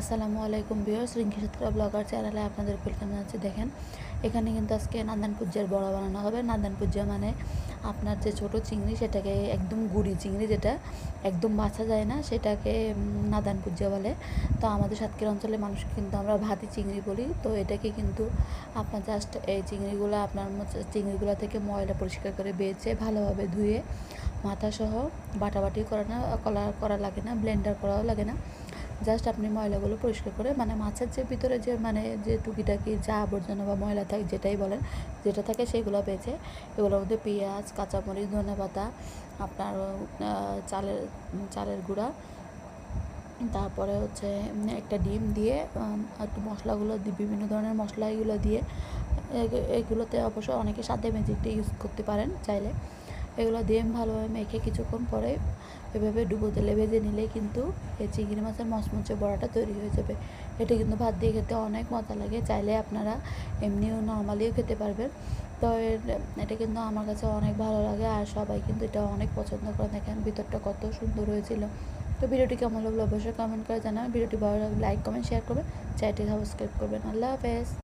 আসসালামু আলাইকুম বিয়ার্স রিঙ্কি সত্রা ব্লগার চ্যানেলে আপনাদের ওয়েলকাম জানাচ্ছি দেখেন। এখানে কিন্তু আজকে নান্দান পুজ্জার বড়া বানানো হবে। নান্দান পুজ্জা মানে আপনার যে ছোট চিংড়ি, সেটাকে একদম গুড়ি চিংড়ি যেটা একদম বাছা যায় না, সেটাকে নাদান পুজ্জা বলে। তো আমাদের সাতক্ষীরা অঞ্চলের মানুষ কিন্তু আমরা ভাতি চিংড়ি বলি। তো এটাকে কিন্তু আপনার জাস্ট এই চিংড়িগুলো আপনার চিংড়িগুলো থেকে ময়লা পরিষ্কার করে বেছে ভালোভাবে ধুয়ে মাথাসহ বাটাবাটি করা না করা লাগে না, ব্লেন্ডার করাও লাগে না। জাস্ট আপনি ময়লাগুলো পরিষ্কার করে মানে মাছের যে ভিতরে যে মানে যে টুকিটাকি যা আবর্জনা বা ময়লা থাকে যেটাই বলেন, যেটা থাকে সেগুলো বেছে এগুলোর মধ্যে পেঁয়াজ, কাঁচামরিচ, ধনে পাতা, আপনার চালের চালের গুঁড়া, তারপরে হচ্ছে একটা ডিম দিয়ে একটু মশলাগুলো বিভিন্ন ধরনের মশলা এগুলো দিয়ে এগুলোতে অবশ্য অনেকে সাথে ম্যাজিকটা ইউজ করতে পারেন চাইলে। এগুলো দিয়ে ভালোভাবে মেখে কিছুক্ষণ পরে এভাবে ডুবো তেলে ভেজে নিলে কিন্তু এই চিংড়ি মাছের মচমচে বড়াটা তৈরি হয়ে যাবে। এটা কিন্তু ভাত দিয়ে খেতে অনেক মজা লাগে, চাইলে আপনারা এমনিও নর্মালিও খেতে পারবেন। তো এটা কিন্তু আমার কাছে অনেক ভালো লাগে আর সবাই কিন্তু এটা অনেক পছন্দ করে। দেখেন ভিতরটা কত সুন্দর হয়েছিল। তো ভিডিওটি কেমন লাগল অবশ্যই কমেন্ট করে জানাবেন। ভিডিওটি ভালো লাগলে লাইক, কমেন্ট, শেয়ার করবেন। চ্যানেলটি সাবস্ক্রাইব করবেন। আল্লাহ হাফেজ।